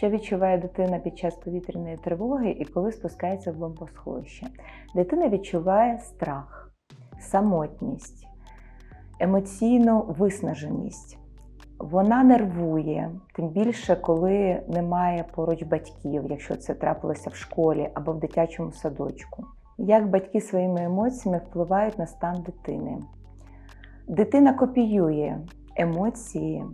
Що відчуває дитина під час повітряної тривоги і коли спускається в бомбосховище? Дитина відчуває страх, самотність, емоційну виснаженість. Вона нервує, тим більше, коли немає поруч батьків, якщо це трапилося в школі або в дитячому садочку. Як батьки своїми емоціями впливають на стан дитини? Дитина копіює емоції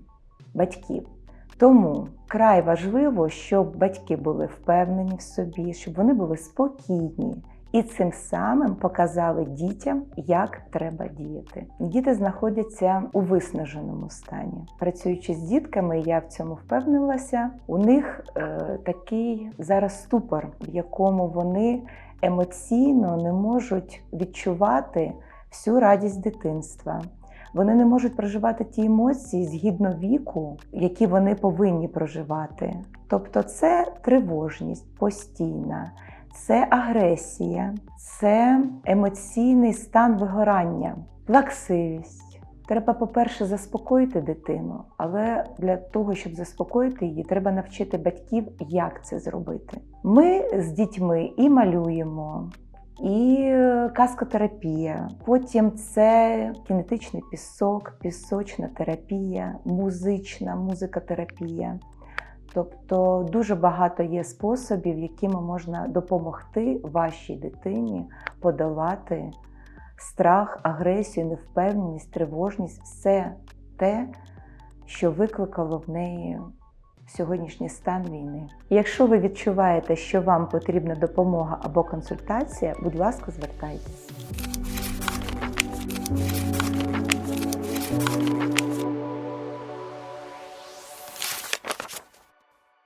батьків. Тому край важливо, щоб батьки були впевнені в собі, щоб вони були спокійні і цим самим показали дітям, як треба діяти. Діти знаходяться у виснаженому стані. Працюючи з дітками, я в цьому впевнилася. У них е, такий зараз ступор, в якому вони емоційно не можуть відчувати всю радість дитинства. Вони не можуть проживати ті емоції згідно віку, які вони повинні проживати. Тобто, це тривожність постійна, це агресія, це емоційний стан вигорання, плаксивість. Треба, по-перше, заспокоїти дитину, але для того, щоб заспокоїти її, треба навчити батьків, як це зробити. Ми з дітьми і малюємо, і каскотерапія. Потім це кінетичний пісок, пісочна терапія, музична музикотерапія. Тобто дуже багато є способів, якими можна допомогти вашій дитині подолати страх, агресію, невпевненість, тривожність все те, що викликало в неї сьогоднішній стан війни. Якщо ви відчуваєте, що вам потрібна допомога або консультація, будь ласка, звертайтеся.